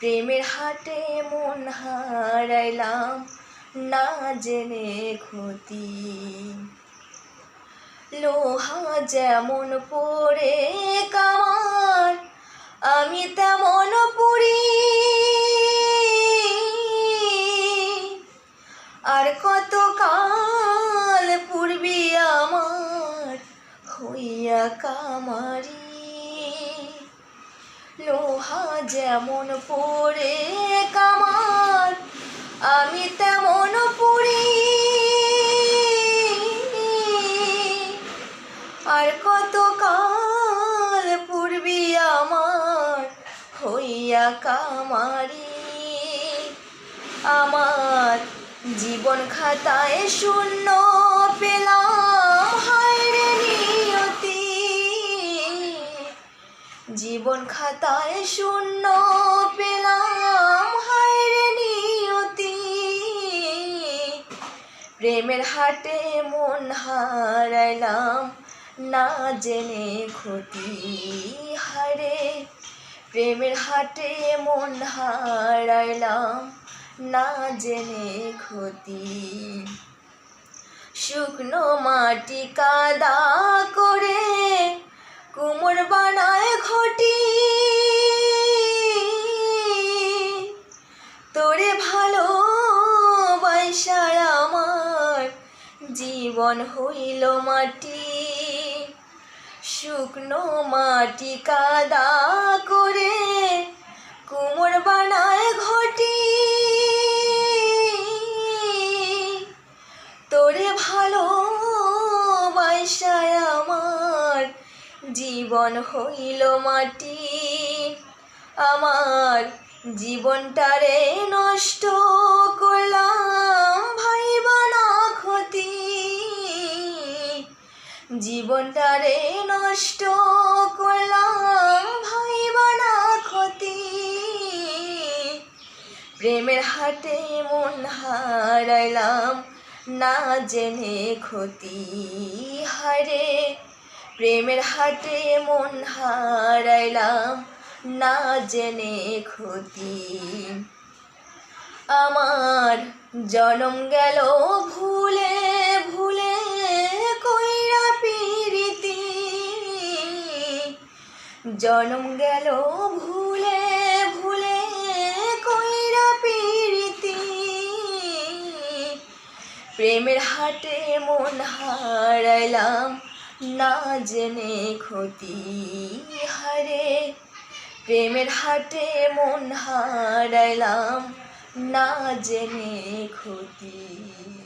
প্রেমের হাটে মন হারাইলাম, না জেনে ক্ষতি। লোহা যেমন পড়ে কামার, আমি তেমন পুরি আর কত কাল পূর্বি আমার হইয়া কামারি? লোহা যেমন পড়ে কামার আমি তেমন পুরি আর কত কাল পূর্বি আমার হইয়া কামারি। আমার জীবন খাতায় শূন্য পেলাম। জীবন খাতায় শূন্য পেলাম। হায় রে নিয়তি। প্রেমের হাটে মন হারাইলাম। না জেনে ক্ষতি। হারে প্রেমের হাটে মন হারাইলাম। না জেনে ক্ষতি। শুকনো মাটি কাদা করে কুমোর বানায় ঘটি জীবন হইল মাটি, শুকনো মাটি কাদা করে কুমোর বানায় ঘটি। তোরে ভালো বাইসায় আমার জীবন হইল মাটি, আমার জীবনটারে নষ্ট করলাম। জীবনটারে নষ্ট করলাম ভাই বানা ক্ষতি। প্রেমের হাটে মন হারাইলাম, না জেনে ক্ষতি হারে। প্রেমের হাটে মন হারাইলাম, না জেনে ক্ষতি। আমার জনম গেল ভুলে জনম গেল ভুলে ভুলে কইরা পিরিতি। প্রেমের হাটে মন হারাইলাম না জেনে ক্ষতি হারে। প্রেমের হাটে মন হারাইলাম না জেনে ক্ষতি